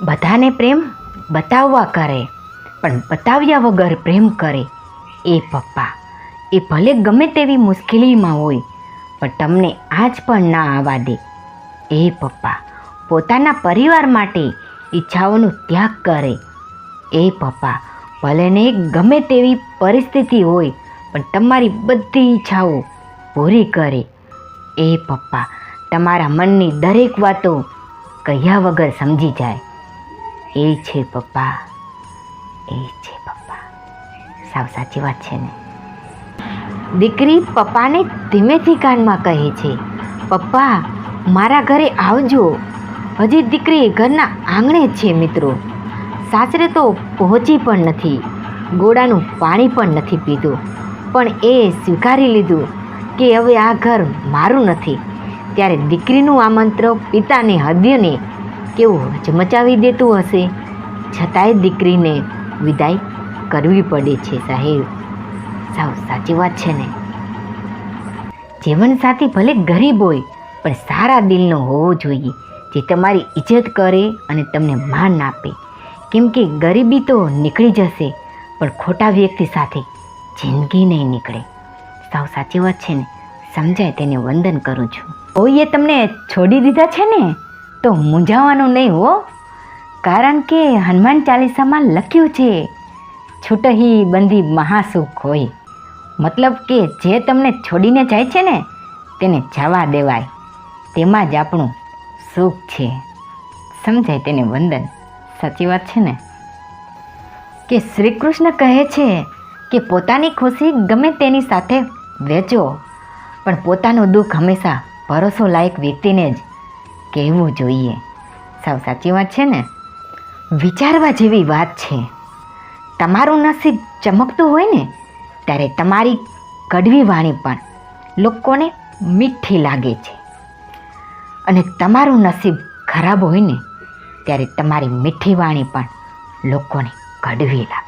બધાને પ્રેમ બતાવવા કરે, પણ બતાવ્યા વગર પ્રેમ કરે. એ પપ્પા, એ ભલે ગમે તેવી મુશ્કેલીમાં હોય, પણ તમને આજ પણ ના આવવા દે. એ પપ્પા, પોતાના પરિવાર માટે ઈચ્છાઓનો ત્યાગ કરે. એ પપ્પા ભલેને ગમે તેવી પરિસ્થિતિ હોય, પણ તમારી બધી ઈચ્છાઓ પૂરી કરે. એ પપ્પા, તમારા મનની દરેક વાતો કહ્યા વગર સમજી જાય. એ છે પપ્પા એ છે પપ્પા સાવ સાચી વાત છે ને? દીકરી પપ્પાને ધીમેથી કાનમાં કહે છે, પપ્પા, મારા ઘરે આવજો. હજી દીકરી ઘરના આંગણે જ છે મિત્રો. સાસરે તો પહોંચી પણ નથી. ગોળાનું પાણી પણ નથી પીધું. પણ એ સ્વીકારી લીધું કે હવે આ ઘર મારું નથી. ત્યારે દીકરીનું આમંત્રણ પિતાને, હૃદયને કેવું હચમચાવી દેતું હશે? છતાંય દીકરીને વિદાય કરવી પડે છે સાહેબ. સાવ સાચી વાત છે ને. જીવનસાથી ભલે ગરીબ હોય, પણ સારા દિલનો હોવો જોઈએ. જે તમારી ઇજ્જત કરે અને તમને માન આપે. કેમ કે ગરીબી તો નીકળી જશે, પણ ખોટા વ્યક્તિ સાથે જિંદગી નહીં નીકળે. સાવ સાચી વાત છે ને. સમજાય તેને વંદન કરું છું. કોઈએ તમને છોડી દીધા છે ને? તો મૂંઝાવાનું નહીં હો. કારણ કે હનુમાન ચાલીસામાં લખ્યું છે, છૂટહી બંધી મહાસુખ હોય. મતલબ કે જે તમને છોડીને જાય છે ને, તેને જવા દેવાય. તેમાં જ આપણું સુખ છે. સમજાય તેને વંદન? સાચી વાત છે ને? કે શ્રી કૃષ્ણ કહે છે કે પોતાની ખુશી ગમે તેની સાથે વેચો, પણ પોતાનું દુઃખ હંમેશા ભરોસો લાયક વ્યક્તિને જ કહેવું જોઈએ? સાવ સાચી વાત છે ને? વિચારવા જેવી વાત છે. તમારું નસીબ ચમકતું હોય ને, ત્યારે તમારી કડવી વાણી પણ લોકોને મીઠી લાગે છે. અને તમારું નસીબ ખરાબ હોય ને, ત્યારે તમારી મીઠી વાણી પણ લોકોને કડવી લાગે.